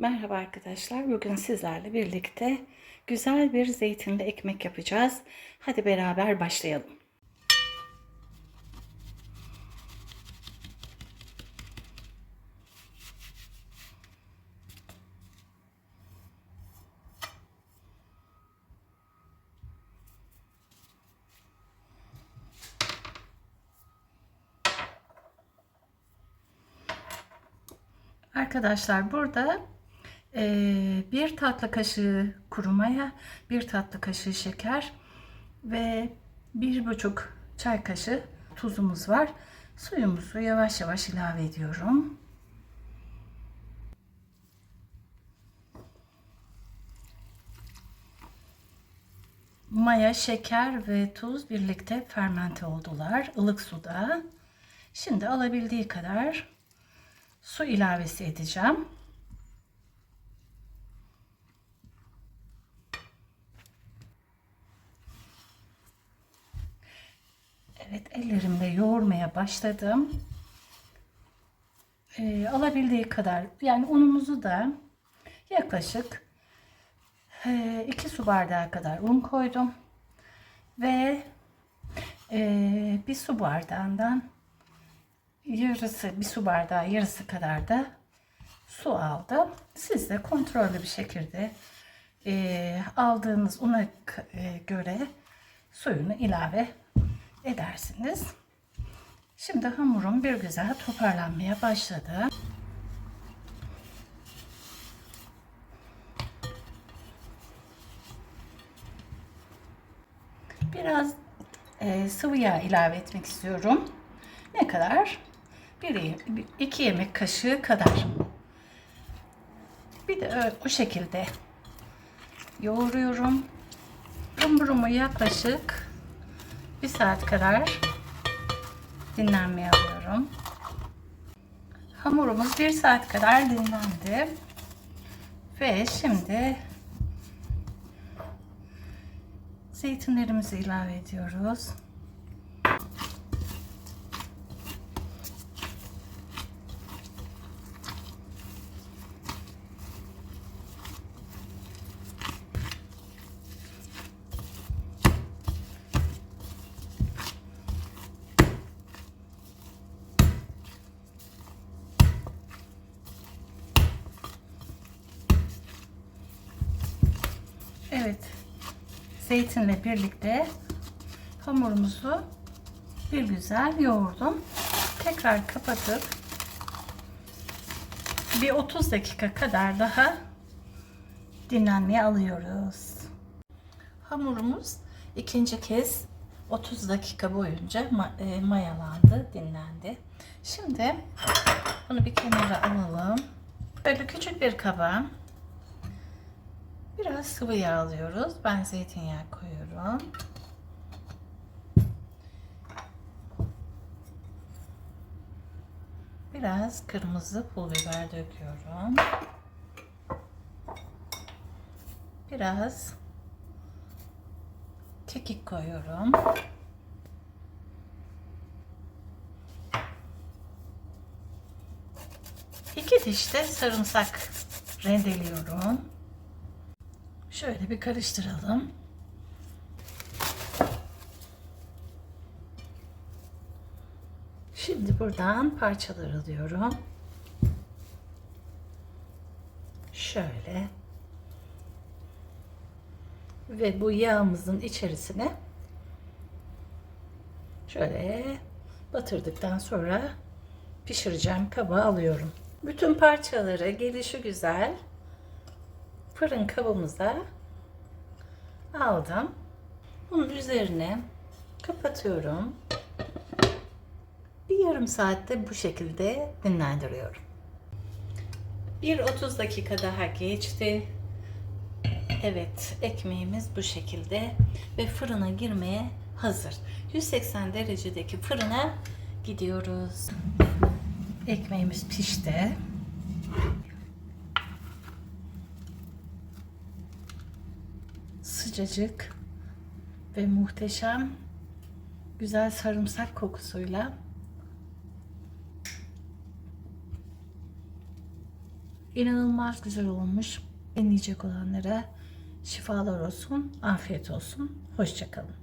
Merhaba arkadaşlar. Bugün sizlerle birlikte güzel bir zeytinli ekmek yapacağız. Hadi beraber başlayalım. Arkadaşlar burada bir tatlı kaşığı kuru maya, bir tatlı kaşığı şeker ve bir buçuk çay kaşığı tuzumuz var. Suyumuzu yavaş yavaş ilave ediyorum. Maya, şeker ve tuz birlikte fermente oldular ılık suda. Şimdi alabildiği kadar su ilavesi edeceğim. Evet ellerimle yoğurmaya başladım. Ee, alabildiği kadar yani unumuzu da yaklaşık 2 su bardağı kadar un koydum. Ve e, bir su bardağından yarısı bir su bardağı yarısı kadar da su aldım. Siz de kontrollü bir şekilde e, aldığınız una e, göre suyunu ilave edersiniz. Şimdi hamurum bir güzel toparlanmaya başladı. Biraz e, sıvı yağ ilave etmek istiyorum. Ne kadar? Bir, iki yemek kaşığı kadar. Bir de o şekilde yoğuruyorum. Hamburumu yaklaşık bir saat kadar dinlenmeye alıyorum. Hamurumuz bir saat kadar dinlendi. Ve şimdi zeytinlerimizi ilave ediyoruz. Evet. Zeytinle birlikte hamurumuzu bir güzel yoğurdum. Tekrar kapatıp bir 30 dakika kadar daha dinlenmeye alıyoruz. Hamurumuz ikinci kez 30 dakika boyunca e, mayalandı, dinlendi. Şimdi bunu bir kenara alalım. Böyle küçük bir kaba Biraz sıvı yağ alıyoruz. Ben zeytinyağı koyuyorum. Biraz kırmızı pul biber döküyorum. Biraz kekik koyuyorum. İki diş de sarımsak rendeliyorum. Şöyle bir karıştıralım. Şimdi buradan parçalar alıyorum. Şöyle. Ve bu yağımızın içerisine şöyle batırdıktan sonra pişireceğim kaba alıyorum. Bütün parçaları gelişi güzel fırın kabımıza aldım. Bunun üzerine kapatıyorum. Bir yarım saatte bu şekilde dinlendiriyorum. Bir 30 dakika daha geçti. Evet, ekmeğimiz bu şekilde ve fırına girmeye hazır. 180 derecedeki fırına gidiyoruz. Ekmeğimiz pişti. Sıcacık ve muhteşem güzel sarımsak kokusuyla İnanılmaz güzel olmuş. Deneyecek olanlara şifalar olsun, afiyet olsun. Hoşçakalın.